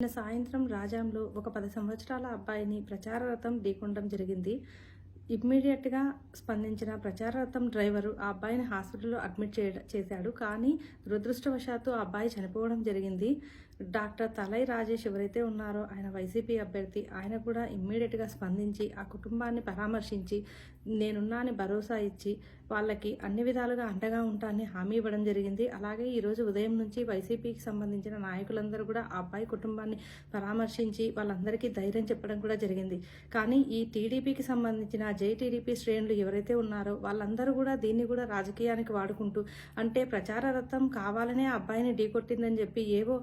నిన్న సాయంత్రం రాజాంలో ఒక పది సంవత్సరాల అబ్బాయిని ప్రచార రథం ఢీకొనడం జరిగింది. ఇమ్మీడియట్గా స్పందించిన ప్రచారరథం డ్రైవరు ఆ అబ్బాయిని హాస్పిటల్లో అడ్మిట్ చేయ చేశాడు. కానీ దురదృష్టవశాత్తు ఆ అబ్బాయి చనిపోవడం జరిగింది. డాక్టర్ తలై రాజేష్ ఎవరైతే ఉన్నారో ఆయన వైసీపీ అభ్యర్థి ఆయన కూడా ఇమ్మీడియట్గా స్పందించి ఆ కుటుంబాన్ని పరామర్శించి నేనున్నాని భరోసా ఇచ్చి వాళ్ళకి అన్ని విధాలుగా అండగా ఉంటానని హామీ ఇవ్వడం జరిగింది. అలాగే ఈరోజు ఉదయం నుంచి వైసీపీకి సంబంధించిన నాయకులందరూ కూడా ఆ అబ్బాయి కుటుంబాన్ని పరామర్శించి వాళ్ళందరికీ ధైర్యం చెప్పడం కూడా జరిగింది. కానీ ఈ టీడీపీకి సంబంధించిన జై టీడీపీ శ్రేణులు ఎవరైతే ఉన్నారో వాళ్ళందరూ కూడా దీన్ని కూడా రాజకీయానికి వాడుకుంటూ అంటే ప్రచార రథం కావాలనే ఆ అబ్బాయిని ఢీకొట్టిందని చెప్పి ఏవో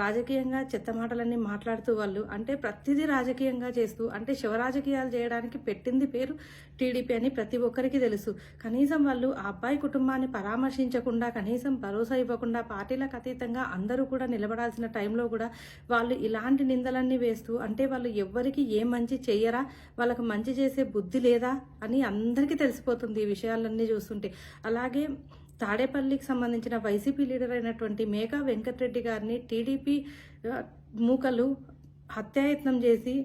రాజకీయంగా చెత్త మాటలన్నీ మాట్లాడుతూ వాళ్ళు అంటే ప్రతిదీ రాజకీయంగా చేస్తూ అంటే శివ రాజకీయాలు చేయడానికి పెట్టింది పేరు టీడీపీ అని ప్రతి ఒక్కరికి తెలుసు. కనీసం వాళ్ళు ఆ అబ్బాయి కుటుంబాన్ని పరామర్శించకుండా కనీసం భరోసా ఇవ్వకుండా పార్టీలకు అతీతంగా అందరూ కూడా నిలబడాల్సిన టైంలో కూడా వాళ్ళు ఇలాంటి నిందలన్నీ వేస్తూ అంటే వాళ్ళు ఎవ్వరికి ఏ మంచి చెయ్యరా వాళ్ళకు మంచి చేసే బుద్ధి లేదా అని అందరికీ తెలిసిపోతుంది ఈ విషయాలన్నీ చూస్తుంటే. అలాగే తాడేపల్లికి సంబంధించిన వైసీపీ లీడర్ అయినటువంటి మేఘా వెంకటరెడ్డి గారిని టీడీపీ మూకలు హత్యాయత్నం చేసి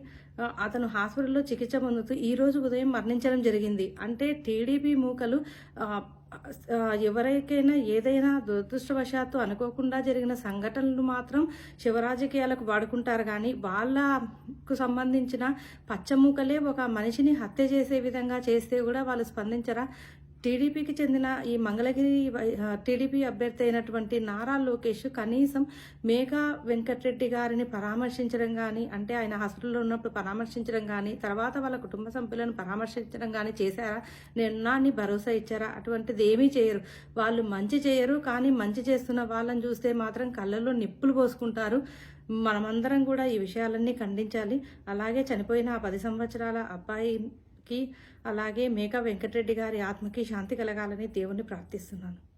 అతను హాస్పిటల్లో చికిత్స పొందుతూ ఈ రోజు ఉదయం మరణించడం జరిగింది. అంటే టీడీపీ మూకలు ఎవరికైనా ఏదైనా దురదృష్టవశాత్తు అనుకోకుండా జరిగిన సంఘటనలు మాత్రం శివరాజకీయాలకు వాడుకుంటారు. కానీ వాళ్ళకు సంబంధించిన పచ్చమూకలే ఒక మనిషిని హత్య చేసే విధంగా చేస్తే కూడా వాళ్ళు స్పందించరా? టీడీపీకి చెందిన ఈ మంగళగిరి వై- టీడీపీ అభ్యర్థి అయినటువంటి నారా లోకేష్ కనీసం మేఘా వెంకటరెడ్డి గారిని పరామర్శించడం కానీ అంటే ఆయన హాస్పిటల్లో ఉన్నప్పుడు పరామర్శించడం కానీ తర్వాత వాళ్ళ కుటుంబ సభ్యులను పరామర్శించడం కానీ చేశారా? నేను భరోసా ఇచ్చారా? అటువంటిది ఏమీ చేయరు. వాళ్ళు మంచి చేయరు కానీ మంచి చేస్తున్న వాళ్ళని చూస్తే మాత్రం కళ్ళల్లో నిప్పులు పోసుకుంటారు. మనమందరం కూడా ఈ విషయాలన్నీ ఖండించాలి. అలాగే చనిపోయిన ఆ పది సంవత్సరాల అబ్బాయి కి అలాగే మేకా వెంకటరెడ్డి గారి ఆత్మకి శాంతి కలగాలని దేవుణ్ణి ప్రార్థిస్తున్నాను.